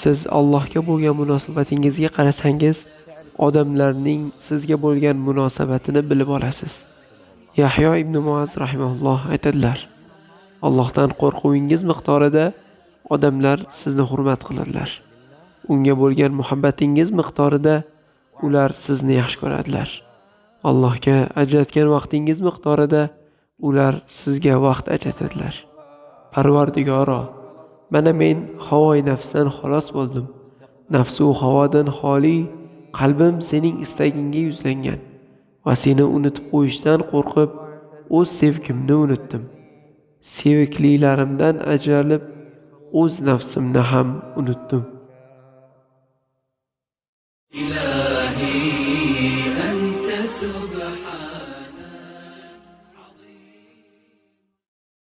siz allohga bo'lgan munosabatingizga qarasangiz odamlarning sizga bo'lgan munosabatini bilib olasiz. Yahyo ibn muaz rahimaulloh aytadilar allohdan qo'rquvingiz miqdorida odamlar sizni hurmat qiladilar. Unga bo'lgan muhabbatingiz miqdorida ular sizni yaxshi ko'radilar. Allohga ajratgan vaqtingiz miqdorida ular sizga vaqt ajratadilar. Parvardigoro, mana men havoi nafsdan xalos bo'ldim. Nafsu havodan xoli, qalbim sening istaginga yuzlangan va seni unutib qo'yishdan qo'rqib, o'z sevgimni unutdim. Seviklilarimdan ajralib, o'z nafsimni ham unutdim. ilahi أنت